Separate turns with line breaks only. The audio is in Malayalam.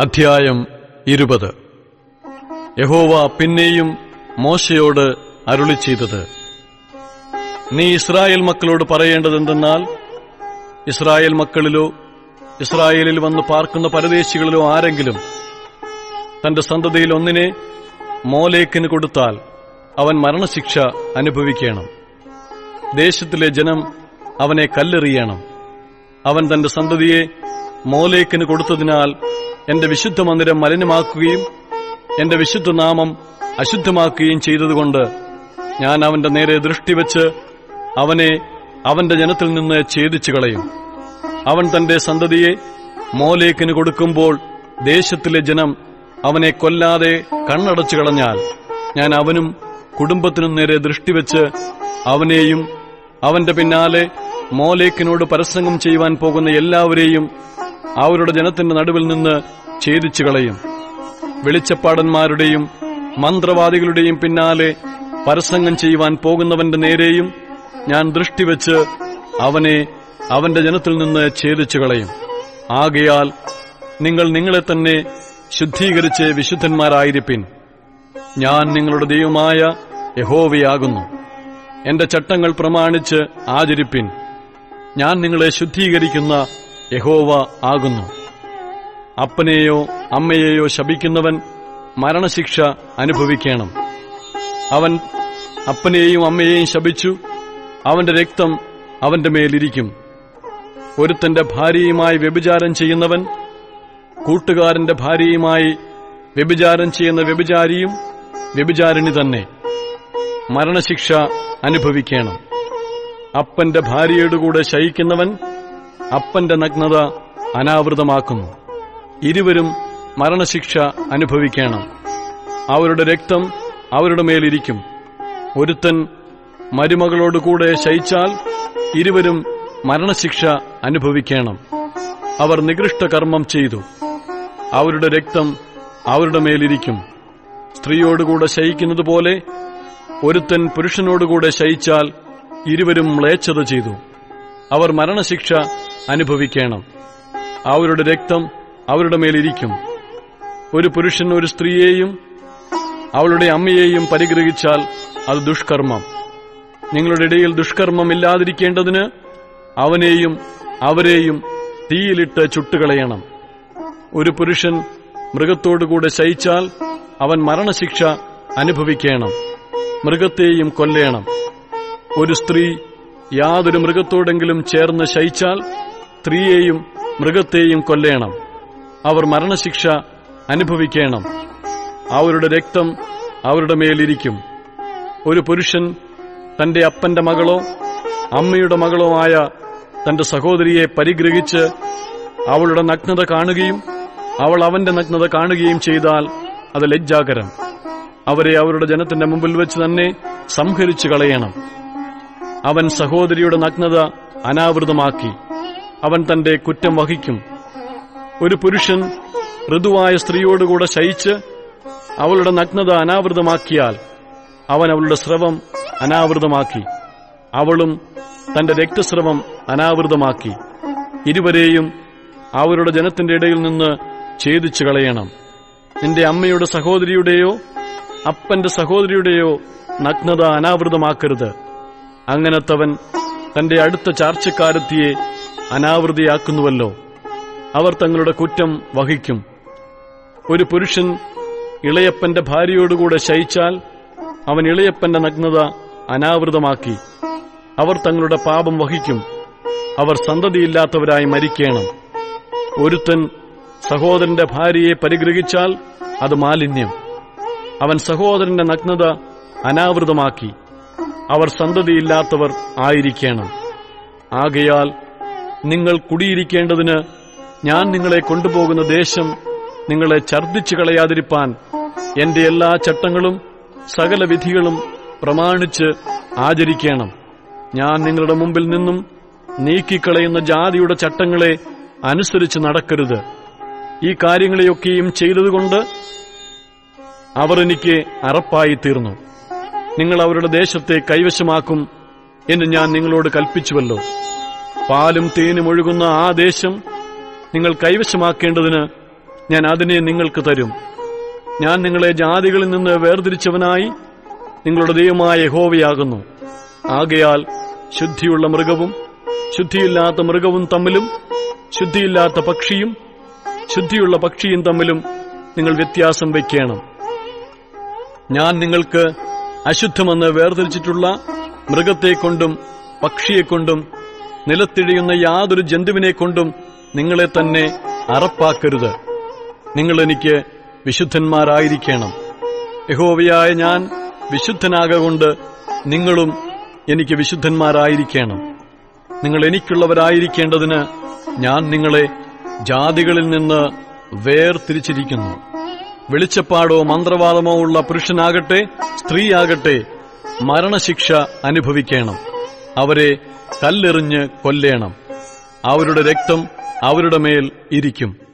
അധ്യായം ഇരുപത്. യഹോവ പിന്നെയും മോശയോട് അരുളി ചെയ്തത്. നീ ഇസ്രായേൽ മക്കളോട് പറയേണ്ടതെന്തെന്നാൽ ഇസ്രായേൽ മക്കളിലോ ഇസ്രായേലിൽ വന്ന് പാർക്കുന്ന പരദേശികളിലോ ആരെങ്കിലും തന്റെ സന്തതിയിൽ ഒന്നിനെ മോലേക്കിന് കൊടുത്താൽ അവൻ മരണശിക്ഷ അനുഭവിക്കണം. ദേശത്തിലെ ജനം അവനെ കല്ലെറിയണം. അവൻ തന്റെ സന്തതിയെ മോലേക്കിന് കൊടുത്തതിനാൽ എന്റെ വിശുദ്ധ മന്ദിരം മലിനമാക്കുകയും എന്റെ വിശുദ്ധ നാമം അശുദ്ധമാക്കുകയും ചെയ്തതുകൊണ്ട് ഞാൻ അവന്റെ നേരെ ദൃഷ്ടിവെച്ച് അവനെ അവന്റെ ജനത്തിൽ നിന്ന് ഛേദിച്ചു കളയും. അവൻ തന്റെ സന്തതിയെ മോലേക്കിന് കൊടുക്കുമ്പോൾ ദേശത്തിലെ ജനം അവനെ കൊല്ലാതെ കണ്ണടച്ചു കളഞ്ഞാൽ ഞാൻ അവനും കുടുംബത്തിനും നേരെ ദൃഷ്ടിവെച്ച് അവനെയും അവന്റെ പിന്നാലെ മോലേക്കിനോട് പരസംഗം ചെയ്യുവാൻ പോകുന്ന എല്ലാവരെയും അവരുടെ ജനത്തിന്റെ നടുവിൽ നിന്ന് ഛേദിച്ചു കളയും. വെളിച്ചപ്പാടന്മാരുടെയും മന്ത്രവാദികളുടെയും പിന്നാലെ പരസംഗം ചെയ്യുവാൻ പോകുന്നവന്റെ നേരെയും ഞാൻ ദൃഷ്ടിവെച്ച് അവനെ അവന്റെ ജനത്തിൽ നിന്ന് ഛേദിച്ചു കളയും. ആകയാൽ നിങ്ങൾ നിങ്ങളെ തന്നെ ശുദ്ധീകരിച്ച് വിശുദ്ധന്മാരായിരിപ്പിൻ. ഞാൻ നിങ്ങളുടെ ദൈവമായ യഹോവയാകുന്നു. എന്റെ ചട്ടങ്ങൾ പ്രമാണിച്ച് ആചരിപ്പിൻ. ഞാൻ നിങ്ങളെ ശുദ്ധീകരിക്കുന്ന യഹോവ ആകുന്നു. അപ്പനെയോ അമ്മയെയോ ശപിക്കുന്നവൻ മരണശിക്ഷ അനുഭവിക്കണം. അവൻ അപ്പനെയും അമ്മയെയും ശപിച്ചു അവന്റെ രക്തം അവന്റെ മേലിരിക്കും. ഒരുത്തന്റെ ഭാര്യയുമായി വ്യഭിചാരം ചെയ്യുന്നവൻ കൂട്ടുകാരന്റെ ഭാര്യയുമായി വ്യഭിചാരം ചെയ്യുന്ന വ്യഭിചാരിയും വ്യഭിചാരിണി തന്നെ മരണശിക്ഷ അനുഭവിക്കണം. അപ്പന്റെ ഭാര്യയുടെ കൂടെ ശയിക്കുന്നവൻ അപ്പന്റെ നഗ്നത അനാവൃതമാക്കുന്നു. ഇരുവരും മരണശിക്ഷ അനുഭവിക്കണം. അവരുടെ രക്തം അവരുടെ മേലിരിക്കും. ഒരുത്തൻ മരുമകളോടുകൂടെ ശയിച്ചാൽ ഇരുവരും മരണശിക്ഷ അനുഭവിക്കണം. അവർ നികൃഷ്ട കർമ്മം ചെയ്തു. അവരുടെ രക്തം അവരുടെ മേലിരിക്കും. സ്ത്രീയോടുകൂടെ ശയിക്കുന്നത് പോലെ ഒരുത്തൻ പുരുഷനോടുകൂടെ ശയിച്ചാൽ ഇരുവരും മ്ലേച്ഛത ചെയ്തു. അവർ മരണശിക്ഷ അനുഭവിക്കണം. അവരുടെ രക്തം അവരുടെ മേലിരിക്കും. ഒരു പുരുഷൻ ഒരു സ്ത്രീയെയും അവളുടെ അമ്മയെയും പരിഗ്രഹിച്ചാൽ അത് ദുഷ്കർമ്മം. നിങ്ങളുടെ ഇടയിൽ ദുഷ്കർമ്മം ഇല്ലാതിരിക്കേണ്ടതിന് അവനെയും അവരെയും തീയിലിട്ട് ചുട്ടുകളയണം. ഒരു പുരുഷൻ മൃഗത്തോടുകൂടെ ശയിച്ചാൽ അവൻ മരണശിക്ഷ അനുഭവിക്കണം. മൃഗത്തെയും കൊല്ലേണം. ഒരു സ്ത്രീ യാതൊരു മൃഗത്തോടെങ്കിലും ചേർന്ന് ശയിച്ചാൽ സ്ത്രീയെയും മൃഗത്തെയും കൊല്ലേണം. അവർ മരണശിക്ഷ അനുഭവിക്കണം. അവരുടെ രക്തം അവരുടെ മേലിരിക്കും. ഒരു പുരുഷൻ തന്റെ അപ്പന്റെ മകളോ അമ്മയുടെ മകളോ ആയ തന്റെ സഹോദരിയെ പരിഗ്രഹിച്ച് അവളുടെ നഗ്നത കാണുകയും അവൾ അവന്റെ നഗ്നത കാണുകയും ചെയ്താൽ അത് ലജ്ജാകരം. അവരെ അവരുടെ ജനത്തിന്റെ മുമ്പിൽ വെച്ച് തന്നെ സംഹരിച്ചു കളയണം. അവൻ സഹോദരിയുടെ നഗ്നത അനാവൃതമാക്കി. അവൻ തന്റെ കുറ്റം വഹിക്കും. ഒരു പുരുഷൻ ഋതുവായ സ്ത്രീയോടുകൂടെ ശയിച്ച് അവളുടെ നഗ്നത അനാവൃതമാക്കിയാൽ അവൻ അവളുടെ സ്രവം അനാവൃതമാക്കി. അവളും തന്റെ രക്തസ്രവം അനാവൃതമാക്കി. ഇരുവരെയും അവരുടെ ജനത്തിന്റെ ഇടയിൽ നിന്ന് ഛേദിച്ചു കളയണം. നിന്റെ അമ്മയുടെ സഹോദരിയുടെയോ അപ്പന്റെ സഹോദരിയുടെയോ നഗ്നത അനാവൃതമാക്കരുത്. അങ്ങനത്തവൻ തന്റെ അടുത്ത ചാർച്ചക്കാരത്തിയെ അനാവൃതിയാക്കുന്നുവല്ലോ. അവർ തങ്ങളുടെ കുറ്റം വഹിക്കും. ഒരു പുരുഷൻ ഇളയപ്പന്റെ ഭാര്യയോടുകൂടെ ശയിച്ചാൽ അവൻ ഇളയപ്പന്റെ നഗ്നത അനാവൃതമാക്കി. അവർ തങ്ങളുടെ പാപം വഹിക്കും. അവർ സന്തതിയില്ലാത്തവരായി മരിക്കണം. ഒരുത്തൻ സഹോദരന്റെ ഭാര്യയെ പരിഗ്രഹിച്ചാൽ അത് മാലിന്യം. അവൻ സഹോദരന്റെ നഗ്നത അനാവൃതമാക്കി. അവർ സന്തതിയില്ലാത്തവർ ആയിരിക്കണം. ആകയാൽ നിങ്ങൾ കുടിയിരിക്കേണ്ടതിന് ഞാൻ നിങ്ങളെ കൊണ്ടുപോകുന്ന ദേശം നിങ്ങളെ ഛർദ്ദിച്ചു കളയാതിരിപ്പാൻ എന്റെ എല്ലാ ചട്ടങ്ങളും സകല വിധികളും പ്രമാണിച്ച് ആചരിക്കണം. ഞാൻ നിങ്ങളുടെ മുമ്പിൽ നിന്നും നീക്കിക്കളയുന്ന ജാതിയുടെ ചട്ടങ്ങളെ അനുസരിച്ച് നടക്കരുത്. ഈ കാര്യങ്ങളെയൊക്കെയും ചെയ്തതുകൊണ്ട് അവർ എനിക്ക് അറപ്പായി തീർന്നു. നിങ്ങൾ അവരുടെ ദേശത്തെ കൈവശമാക്കും എന്ന് ഞാൻ നിങ്ങളോട് കൽപ്പിച്ചുവല്ലോ. പാലും തേനും ഒഴുകുന്ന ആ ദേശം നിങ്ങൾ കൈവശമാക്കേണ്ടതിന് ഞാൻ അതിനെ നിങ്ങൾക്ക് തരും. ഞാൻ നിങ്ങളെ ജാതികളിൽ നിന്ന് വേർതിരിച്ചവനായി നിങ്ങളുടെ ദൈവമായ ഹോവയാകുന്നു ആകയാൽ ശുദ്ധിയുള്ള മൃഗവും ശുദ്ധിയില്ലാത്ത മൃഗവും തമ്മിലും ശുദ്ധിയില്ലാത്ത പക്ഷിയും ശുദ്ധിയുള്ള പക്ഷിയും തമ്മിലും നിങ്ങൾ വ്യത്യാസം വയ്ക്കണം. ഞാൻ നിങ്ങൾക്ക് അശുദ്ധമെന്ന് വേർതിരിച്ചിട്ടുള്ള മൃഗത്തെക്കൊണ്ടും പക്ഷിയെക്കൊണ്ടും നിലത്തിഴിയുന്ന യാതൊരു ജന്തുവിനെ കൊണ്ടും നിങ്ങളെ തന്നെ അറപ്പാക്കരുത്. നിങ്ങൾ എനിക്ക് വിശുദ്ധന്മാരായിരിക്കണം. യഹോവയായ ഞാൻ വിശുദ്ധനാകൊണ്ട് നിങ്ങളും എനിക്ക് വിശുദ്ധന്മാരായിരിക്കണം. നിങ്ങൾ എനിക്കുള്ളവരായിരിക്കേണ്ടതിന് ഞാൻ നിങ്ങളെ ജാതികളിൽ നിന്ന് വേർതിരിച്ചിരിക്കുന്നു. വെളിച്ചപ്പാടോ മന്ത്രവാദമോ ഉള്ള പുരുഷനാകട്ടെ സ്ത്രീയാകട്ടെ മരണശിക്ഷ അനുഭവിക്കണം. അവരെ കല്ലെറിഞ്ഞ് കൊല്ലേണം. അവരുടെ രക്തം അവരുടെ മേൽ ഇരിക്കും.